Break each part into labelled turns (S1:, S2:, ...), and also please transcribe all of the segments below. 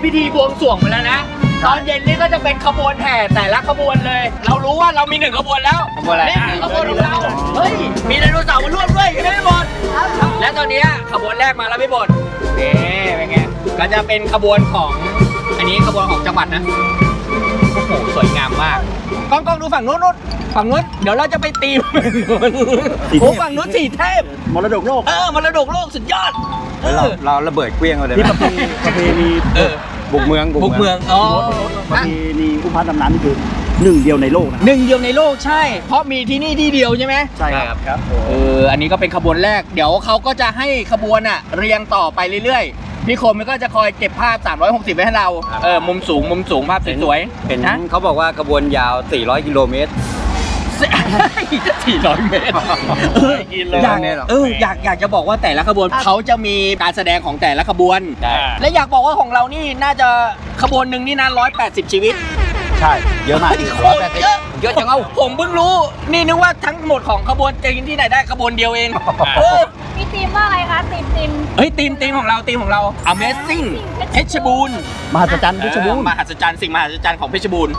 S1: อเช้าก็เป็นพิธีบวงสรวงไปแล้วนะตอนเย็นนี่ก็จะเป็นขบวนแห่แต่ละขบวนเลย เรารู้ว่าเรามีหนึ่งขบวนแล้ว
S2: ขบวนอะไร
S1: นี่คือขบวนของเราเฮ้ยมีไดโนเสาร์มาร่วมด้วยยังไม่หมดและตอนเนี้ยขบวนแรกมาแล้วไม่หมดนี่เป็นไงก็จะเป็นขบวนของอันนี้ขบวนของจังหวัดนะโอ้โหสวยงามมากกล้องกล้องดูฝั่งนู้นนู้นฝั่งนู้นเดี๋ยวเราจะไปตีมันโอ้ฝั่งนู้นสี่เทพ
S3: มรดกโลก
S1: เออมรดกโลกสุดยอดเอ
S2: เรา
S1: อ
S2: เราระเบิดเกลี้ยงเลย
S3: ที่
S2: ไหม
S3: ประเพณีประเพณี
S1: เออ
S2: บุกเมือง
S1: บุกเมืองอ๋อ
S3: ประเพณีอุ้มพัดดำน้ำนี่คือหนึ่งเดียวในโลกนะ
S1: หนึ่งเดียวในโลกใช่ เพราะมีที่นี่ที่เดียวใช่ไหม
S3: ใช่ครับครับ
S1: เอออันนี้ก็เป็นขบวนแรก เดี๋ยวเขาก็จะให้ขบวนอะเรียงต่อไปเรื่อยๆ พี่คมมันก็จะคอยเก็บภาพ 360 ไว้ให้เราเออมุมสูงมุมสูงภาพสวยๆ
S2: เห็น
S1: นะ
S2: เขาบอกว่ากระบวนยาว 400 กิโลเมตร
S1: สี่ร้อยเมตรเออ
S3: กินเล
S1: อยากเอออยากอยากจะบอกว่าแต่ละขบวนเขาจะมีการแสดงของแต่ละขบวน
S2: ใช่
S1: และอยากบอกว่าของเรานี่น่าจะขบวนหนึ่งนี่นะ180ชีวิต
S3: ใช่ เยอะมาก
S1: โคตรเยอะ
S2: เยอะจังเอา
S1: ผมเพิ่งรู้ นี่นึกว่าทั้งหมดของขบวนจะกินที่ไหนได้ขบวนเดียวเองเออ
S4: มีทีมว่าอะไร คะทีมทีม
S1: เฮ้ยทีมทีมของเราทีมของเรา Amazing เพชรบูรณ์
S3: มหัศจรรย์เพชรบูรณ์
S1: มหัศจรรย์สิ่งมหัศจรรย์ของเพชรบูรณ์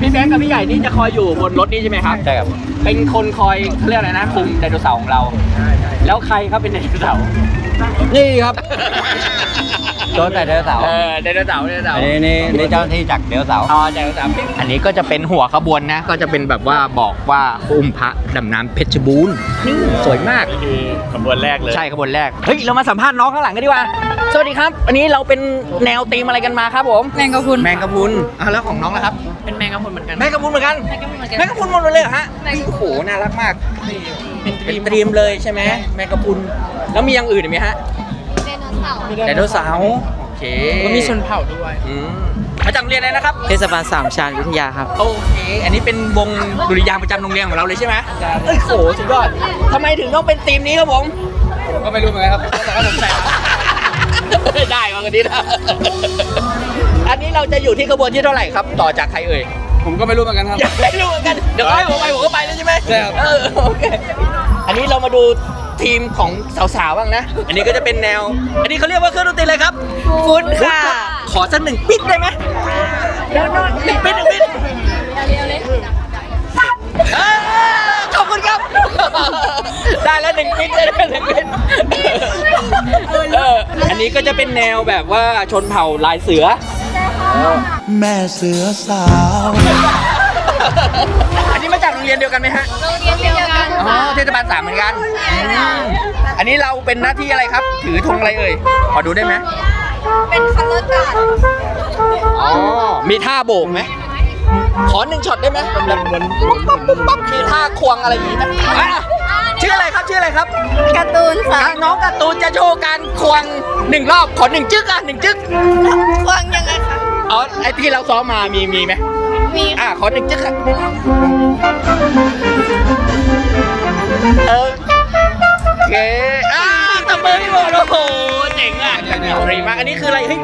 S1: พี่แบงค์กับพี่ใหญ่นี่จะคอยอยู่บนรถนี่ใช่ไหมครับ
S2: ใช่ครับ
S1: เป็นคนคอยเขาเรียกอะไรนะคุมไดโนเสาร์ของเรา แล้วใครครับเป็นไดโนเสาร์
S2: นี่ครับโดนแต่เดลเสาร์
S1: เออไดโนเสาร์ไดโนเสาร์
S2: อันนี้นี่นี่เจ้าหน้าที่จากเดลเสาร์
S1: อ๋อไดโนเสาร์อันนี้ก็จะเป็นหัวขบวนนะ ก็จะเป็นแบบว่าบอกว่าอุ้มพระดำน้ำเพชรบูรณ์นี่สวยมาก
S3: คือขบวนแรกเลย
S1: ใช่ขบวนแรก เฮ้ยเรามาสัมภาษณ์น้องข้างหลังกันดีกว่า สวัสดีครับ อันนี้เราเป็นแนวธีมอะไรกันมาครับผม
S4: แมงกะพรุน
S1: แมงกะพรุนอะแล้วของน้องล่ะครับ
S4: เป็นแมงกะพรุนเหมือนกัน
S1: แมงกะพรุนเหมือนกัน
S4: แมงกะพรุนเหมือนกัน
S1: แมงกะพรุนหมดเลยเหรอฮะ
S4: แมงกะพรุน
S1: โอ้โห น่ารักมาก เป็นตรีมเลยใช่ไหมแมงกะพรุน แล้วมีอย่างอื่นอีกไหมฮะ
S4: ไดโนเสาร์
S1: ไดโนเสาร์โอเค
S5: ก็มีชนเผ่าด้วย
S1: อืมมาจากโรงเรียนอะไรนะครับ
S5: เทศบาลสามชานวิทยาครับ
S1: โอเค อันนี้เป็นวงดุริยางค์ประจำโรงเรียนของเราเลยใช่ไหมเอ้ยโห สุดยอดทำไมถึงต้องเป็นธีมนี้ครับผม
S2: ก็ไม่รู้เหมือนกันครับแต่ก็สงสัย
S1: ได้มากันนี้นะอันนี้เราจะอยู่ที่ขบวนที่เท่าไหร่ครับ ต่อจากใครเอ่ย
S2: ผมก็ไม่รู้เหมือนกันครับ
S1: ยังไม่รู้เหมือนกัน เดี๋ยวเขาให้ผมไปผมก็ไปแล้วใช่ไหม
S2: ใช่ครับ
S1: เออโอเค อันนี้เรามาดูทีมของสาวๆ บ้างนะ อันนี้ก็จะเป็นแนว อันนี้เขาเรียกว่าเครื่องดนตรีอะไรครับ
S4: ฟุตค่ะ
S1: ขอสักหนึ่งปิดได้ไหมหนึ่งปิดหนึ่งปิด
S4: เร็วเลย
S1: ได้แล้วหนึ่งปิดได้แล้วหนึ่งปิดเอออันนี้ก็จะเป็นแนวแบบว่าชนเผ่าลายเสือ
S6: แม่เสือสาว
S1: อันนี้มาจากโรงเรียนเดียวกันไหมฮะ
S4: โรงเรียนเดียวกัน
S1: อ๋อ เทศบาลสามเหมือนกัน อันนี้เราเป็นหน้าที่อะไรครับ ถือธงอะไรเอ่ย ขอดูได้ไหม
S4: เป็นคัลเลอร์การ์ด
S1: อ๋อ มีท่าโบกไหม ขอหนึ่งช็อตได้ไหมแบบปุ๊บปั๊บปุ๊บปั๊บมีท่าควงอะไรอย่างนี้ไหมอะชื่ออะไรครับชื่ออะไรครับ
S4: การ์ตูนค่ะ
S1: อะน้องการ์ตูนจะโชว์การควงหนึ่งรอบขอหนึ่งจึ๊กอะหนึ่งจึ๊ก
S4: ควงยังไงคะ
S1: อ๋อไอที่เราซ้อมมามีมีไหม
S4: มี
S1: อะขอหนึ่งจึ๊กอะเออโอเคอ่าตบมือพี่โบโอ้โหเจ๋งอะเจ๋งมากอันนี้คืออะไรเฮ้ย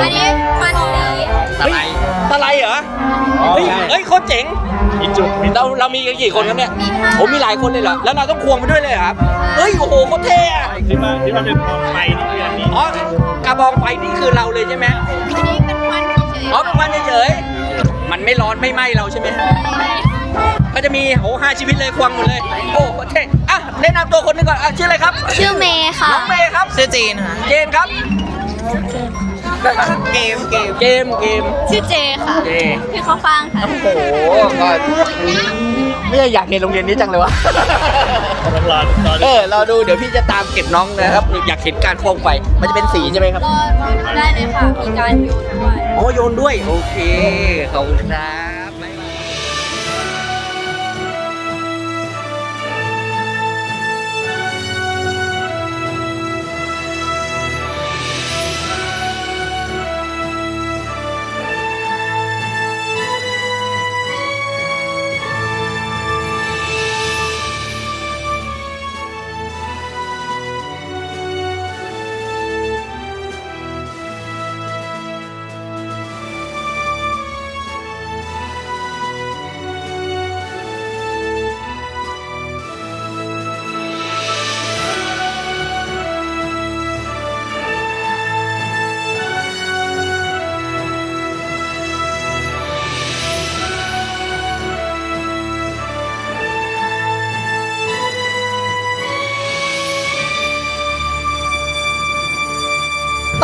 S4: อันนี้พันสี
S1: เฮ้ย ตะไลเหรอเฮ้ยเฮ้ยโคตรเจ๋ง
S3: มีจุดมี
S1: เราเรามีกันกี่คนครับเนี่ยผมมีหลายคนเลยเหรอแล้วเราต้องควงไปด้วยเลยเหรอครับเฮ้ยโอ้โหโคตรเท่อะ
S3: ที่มาที่มาเป็นกองไฟนี่คืออันนี้
S1: อ๋อกระบองไฟนี่คือเราเลยใช่ไหม
S4: อันนี้เป็นควันเฉย
S1: อ๋อเป็นวันเฉยๆมันไม่ร้อนไม่ไหม้เราใช่ไหมก็จะมีโอ้ห้าชีวิตเลยควงหมดเลยโอ้โคตรเท่อะแนะนำตัวคนหนึงก่อนอะชื่ออะไรครับ
S4: ชื่อเมย์ค่ะ
S1: น้องเมย์ครับ
S5: ชื่อจีนค่ะ
S1: เจนครับ
S5: เกมเกม
S1: เกมเกม
S4: ชื่อเจค่ะ
S1: เจ
S4: พี่เขาฟังค่ะ
S1: โอ้โหก็ไม่อยากเรียนโรงเรียนนี้จังเลยวะ
S3: ต้องรอรอ
S1: เออเราดูเดี๋ยวพี่จะตามเก็บน้องนะครับ อยากเห็นการควงไฟมันจะเป็นสีใช่ไหมครับ
S4: รอได้เลยค่ะมีการอยู่ด้วย
S1: อ๋อโยนด้วย โอเคขอบคุณครับ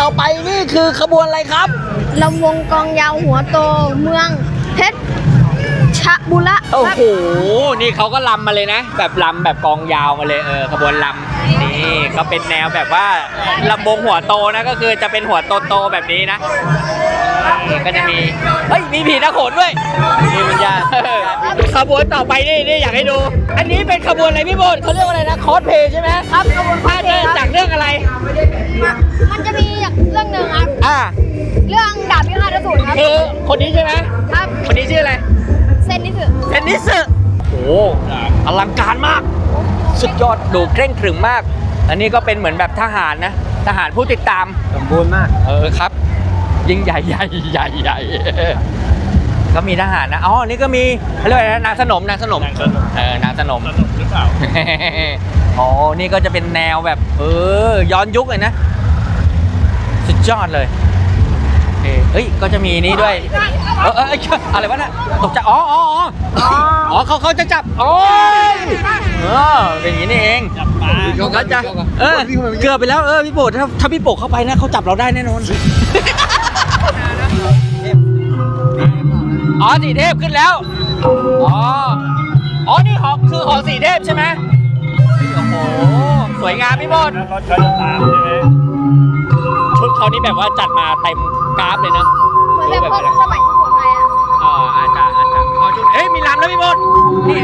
S1: อไปนี่คือขบวนอะไรครับ
S4: ลำวงกองยาวหัวโตเมืองเพชรชะบุระ
S1: โอ้
S4: ครับ
S1: โห นี่เขาก็ลำมาเลยนะ แบบลำแบบกองยาวมาเลยเออขบวนลำ นี่ก็เป็นแนวแบบว่าลำวงหัวโตนะก็คือจะเป็นหัวโตโตๆแบบนี้นะนี่ก็จะมีเฮ้ยมีผีนักโขนด้วยมีวิญญาณเออขบวนต่อไปนี่นี่อยากให้ดู อันนี้เป็นขบวนอะไรพี่โบนเขาเรียกว่าอะไรนะคอสเพย์ใช่ไหมครับขบวนผ้าเดินจากเรื่องอะไร
S4: มันจะมีอย่างเรื่องหนึ่งครับ
S1: อ่า
S4: เรื่องดาบพิฆาตอสูรครับ
S1: คือคนนี้ใช่ไหม
S4: ครับ
S1: คนนี้ชื่ออะไร
S4: เซนนิสึ
S1: เทนนิสโอ้โหอลังการมาก สุดยอดดูเคร่งขรึมมาก อันนี้ก็เป็นเหมือนแบบทหารนะ ทหารผู้ติดตาม
S2: สมบูรณ์มาก
S1: เออครับ ยิ่งใหญ่ใหญ่ใหญ่ใหญ่ก็มีทหารนะ อ๋อ นี่ก็มีเขาเรียกอะไรนะนางสนมนางสนมเออนางสนม
S3: หรือเปล่า
S1: อ๋อ นี่ก็จะเป็นแนวแบบ เออ ย้อนยุคเลยนะ สุดยอดเลยโอ เคเฮ้ย ก็จะมีนี้ด้วย เออเออเอยอะไรวะน่ะตกใจอ๋ออ๋ออ๋ออ๋อเขาเขาจะจับ โอ้ยเออเป็นอย่างนี้นี่เอง
S3: จับปลา
S1: เขาจะเออเกือบไปแล้ว เออ พี่โปรดถ้าถ้าพี่โปรดเข้าไปนะเขาจับเราได้แน่นอน อ๋อสีเทพขึ้นแล้ว อ๋อ อ๋อ นี่หอคือหอสีเทพใช่ไหมเฮ้ยโอ้โห สวยงามพี่โบด
S3: แล้วรถเขาจะตามใช่ไหม
S1: ชุดเขานี่แบบว่าจัดมาเต็ม กราฟเลยนะ
S4: เหมือนแบบพวกสมัยสุโขทัยอะ
S1: อ๋ออาจจะอาจจะอ๋อชุดเอ้ยมีลำแล้วพี่โบดนี่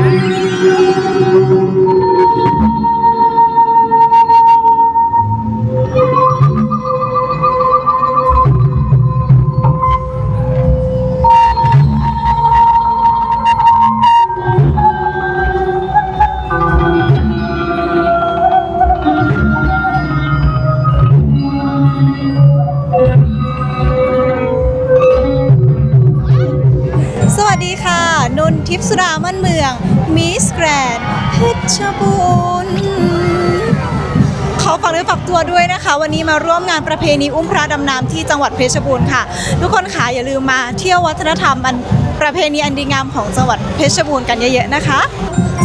S7: สวัสดีค่ะ นนทิพย์สุดามั่นเมือง มิสแกรนเพชรบูรณ์ขอฝากเนื้อฝากตัวด้วยนะคะ วันนี้มาร่วมงานประเพณีอุ้มพระดำน้ำที่จังหวัดเพชรบูรณ์ค่ะ ทุกคนค่ะอย่าลืมมาเที่ยววัฒนธรรมอันประเพณีอันดีงามของจังหวัดเพชรบูรณ์กันเยอะๆนะคะ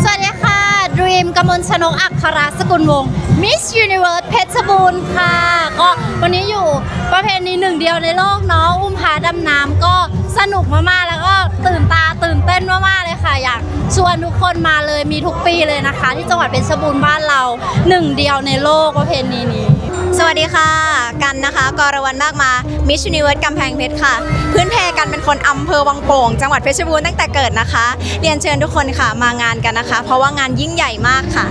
S4: สวัสดีค่ะ ดรีมกมลชนกอักคราสกุลวงศ์ มิสยูนิเวิร์สเพชรบูรณ์ค่ะ ก็วันนี้อยู่ประเพณีหนึ่งเดียวในโลกเนาะอุ้มพาดำน้ำก็สนุกมากๆ แล้วก็ตื่นตาตื่นเต้นมากๆเลยค่ะ อยากชวนทุกคนมาเลยมีทุกปีเลยนะคะ ที่จังหวัดเพชรบูรณ์บ้านเราหนึ่งเดียวในโลกประเพณีนี้
S7: สวัสดีค่ะ กันนะคะกรวรรณมากมามิช s ูนิเวิร์สกำแพงเพชรค่ะ พื้นเพกันเป็นคนอำเภอวังโป่ง จังหวัดเพชรบูรณ์ตั้งแต่เกิดนะคะ เรียนเชิญทุกคนค่ะมางานกันนะคะ เพราะว่างานยิ่งใหญ่มากค่ะ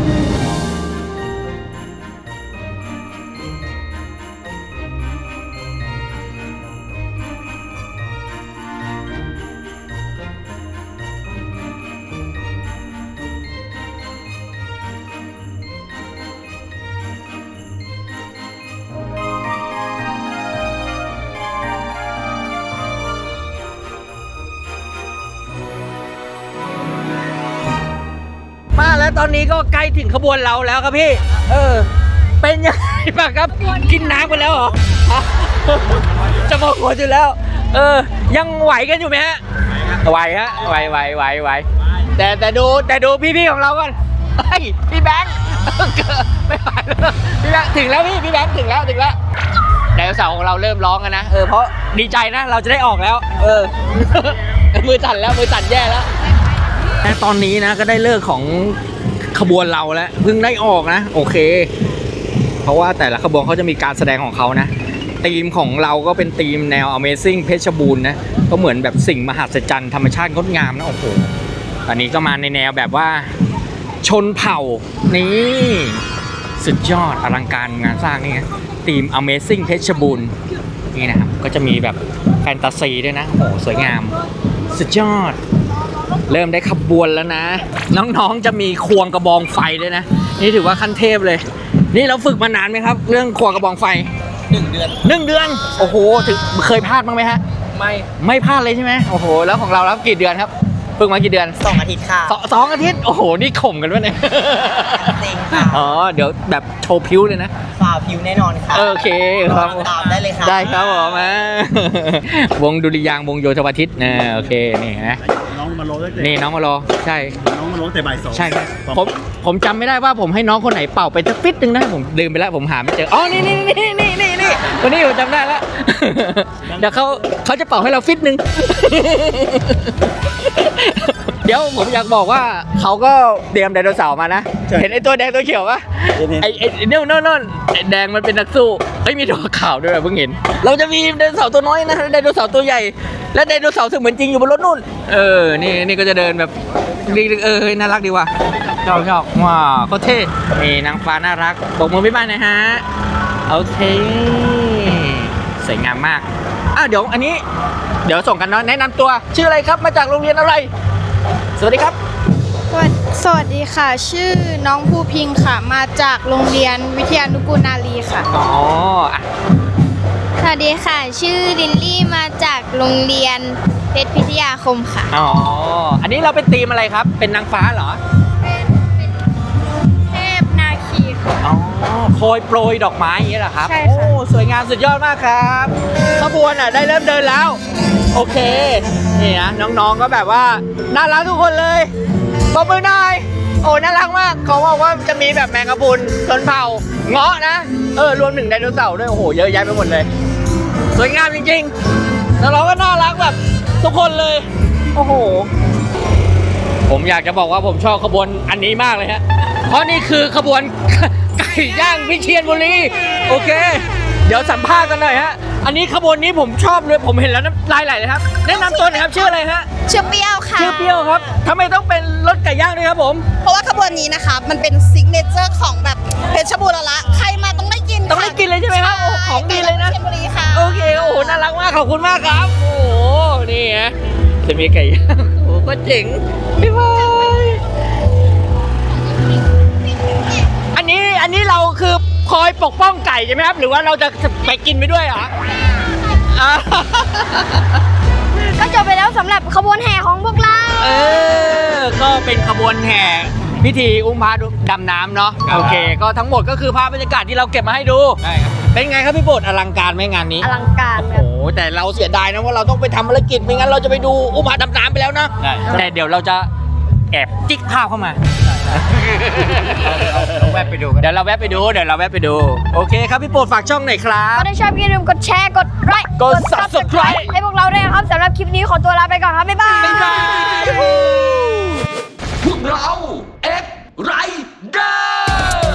S1: แล้วตอนนี้ก็ใกล้ถึงขบวนเราแล้วครับพี่ เออ เป็นยังไงบ้างครับ กินน้ำกันแล้วเหรอฮะจะหมดหัวอยู่แล้ว เออ ยังไหวกันอยู่ไหมฮะ ไหวฮะ ไหวไหวไหวไหว แต่แต่ดูแต่ดูพี่ๆของเราก่อนเฮ้ยพี่แบงค์เกิดไม่ไหวแล้วพี่แบงค์ถึงแล้วพี่พี่แบงค์ถึงแล้วถึงแล้วไดโนเสาร์ของเราเริ่มร้องกันนะ เออ เพราะดีใจนะ เราจะได้ออกแล้ว เออ มือสั่นแล้ว มือสั่นแย่แล้ว แต่ตอนนี้นะ ก็ได้เลิกของ ขบวนเราแล้วเพิ่งได้ออกนะ โอเค เพราะว่าแต่ละขบวนเขาจะมีการแสดงของเขานะธีมของเราก็เป็นธีมแนว Amazing เพชรบูรณ์นะก็เหมือนแบบสิ่งมหัศจรรย์ธรรมชาติงดงามนะโอ้โหอันนี้ก็มาในแนวแบบว่าชนเผ่านี่สุดยอดอลังการงานสร้างนี่ไงธีม Amazing เพชรบูรณ์นี่นะครับก็จะมีแบบแฟนตาซีด้วยนะโอ้โหสวยงาม สุดยอด เริ่มได้ขบวนแล้วนะ น้องๆจะมีควงกระบองไฟด้วยนะ นี่ถือว่าขั้นเทพเลย นี่เราฝึกมานานไหมครับ เรื่องควงกระบองไฟหนึ่งเดือนหนึ่งเดือน โอ้โหถึงเคยพลาดบ้างไหมฮะ
S5: ไม่
S1: ไม่พลาดเลยใช่ไหมโอ้โห แล้วของเราแล้วกี่เดือนครับ เพิ่งมากี่เดือน
S5: สองอาทิตย์ค่ะ
S1: สองสองอาทิตย์ โอ้โห นี่ข่มกันวะเนี่ย
S5: จริงค่ะ
S1: อ๋อ เดี๋ยวแบบโชว์พิ้วเลยนะ
S5: ฝ่าผิวแน่นอนค่ะ
S1: โอเคครับ
S5: ตามได้เลยค่ะ
S1: ได้ครับผมอ่าวงดุริยางค์วงโยธวาทิตนะโอเค นี่นะ
S3: น้องมาโลตั้งแต่
S1: นี่น้องมารอ ใช่
S3: น้องมาโลตั้งแต่บ่ายสอง
S1: ใช่ครับผม ผมจำไม่ได้ว่าผมให้น้องคนไหนเป่าไปสักฟิตหนึ่งนะ ผมลืมไปแล้ว ผมหาไม่เจอ อ๋อ นี่นี่นี่นี่นี่นี่คนนี้ผมจำได้แล้ว เดี๋ยวเขาเขาจะเป่าให้เราฟิตหนึ่ง เดี๋ยวผมอยากบอกว่าเขาก็เตรียมไดโนเสาร์มานะเห็นไอ้ตัวแดงตัวเขียวปะไอ้ไอ้เน่นน่นนไอ้แดงมันเป็นนักสู้เฮ้ยมีตัวขาวด้วยอะเพิ่งเห็น เราจะมีไดโนเสาร์ตัวน้อยนะไดโนเสาร์ตัวใหญ่ และไดโนเสาร์เสมือนจริงอยู่บนรถนู่น เออ นี่นี่ก็จะเดินแบบเออเฮ้ยน่ารักดีว่ะชอบชอบว้าวโคตรเท่นี่นางฟ้าน่ารักบอกมือบ๊ายบายหนะฮะโอเคสวยงามมาก อ้าวเดี๋ยวอันนี้ เดี๋ยวส่งกันเนาะแนะนำตัวชื่ออะไรครับมาจากโรงเรียนอะไร สวัสดีครับ
S8: สวัสสวัสดีค่ะ ชื่อน้องภูพิงค่ะ มาจากโรงเรียนวิทยานุกูลนารีค่ะ
S1: อ๋ออะ
S8: สวัสดีค่ะ ชื่อลินลี่มาจากโรงเรียนเพชรพิทยาคมค่ะ
S1: อ๋อ อันนี้เราเป็นทีมอะไรครับ เป็นนางฟ้าเหรอ
S8: เป็นเป็นเทพนาคีค่ะ
S1: อ๋อ โคยโปรยดอกไม้อย่างนี้เหรอครับ
S8: ใช่ค่ะ
S1: โอ้สวยงามสุดยอดมากครับขบวนอะได้เริ่มเดินแล้ว โอเคนี่นะน้องๆก็แบบว่าน่ารักทุกคนเลยปรบมือหน่อยโอ้น่ารักมากเขาบอกว่าจะมีแบบแมงกะพรุนชนเผ่าเงาะนะเออรวมถึงไดโนเสาร์ด้วยโอ้โหเยอะแยะไปหมดเลย สวยงามจริงๆแล้วเราก็น่ารักแบบทุกคนเลย โอ้โห ผมอยากจะบอกว่าผมชอบขบวนอันนี้มากเลยฮะ เพราะนี่คือขบวนไก่ย่างวิเชียรบุรีโอเค เดี๋ยวสัมภาษณ์กันหน่อยฮะอันนี้ขบวนนี้ผมชอบเลยผมเห็นแล้วน้ำลายไหลเลยครับแนะนำตัวหน่อยครับชื่ออะไรฮะ
S7: ชื่อเปรี้ยวค่ะ
S1: ชื่อเปรี้ยวครับทำไมต้องเป็นรถไก่ย่างด้วยครับผม
S7: เพราะว่าขบวนนี้นะคะมันเป็นซิกเนเจอร์ของแบบเพชรบูรณ์แล้วละใครมาต้องได้กิน
S1: ต้องได้กินเลยใช่ไหมครับโอ้ของดีเลยนะ
S7: ไก่ย่างวิชีรบุรีค่ะ
S1: โอเคโอ้โหน่ารักมากขอบคุณมากครับ โอ้โหนี่ฮะจะมีไก่ย่างโอ้โหก็เจ๋งบ๊ายบายอั อยปกป้องไก่ใช่ไหมครับ หรือว่าเราจะไปกินไปด้วยเหรออ่า
S8: ก็จบไปแล้วสำหรับขบวนแห่ของพวกเรา
S1: เออ ก็เป็นขบวนแห่พิธีอุ้มพระดำน้ำเนาะโอเค ก็ทั้งหมดก็คือภาพบรรยากาศที่เราเก็บมาให้ดูใช่ครับ เป็นไงครับพี่โบดอลังการไหมงานนี้
S8: อลังการ
S1: โอ้
S8: แบ
S1: โห
S8: บ
S1: แต่เราเสียดายนะว่าเราต้องไปทำภารกิจไม่งั้นเราจะไปดูอุมาดำน้ำไปแล้วนะ
S2: ใช่
S1: แต่เดี๋ยวเราจะ แอบจิ๊กภาพเข้ามา
S2: เราแวะไปดูกัน
S1: เดี๋ยวเราแวะไปดูเดี๋ยวเราแวะไปดู โอเคครับพี่โปรดฝากช่องหน่อยครับ
S8: ก็ได้ชอบอย่าลืมกดแชร์กดไลค์
S1: กด Subscribe
S8: ให้พวกเราด้วยนะครับสำหรับคลิปนี้ขอตัวลาไปก่อนครับ บ๊ายบาย
S1: บ๊ายบาย
S9: พวกเราเอ็กไรเดอร์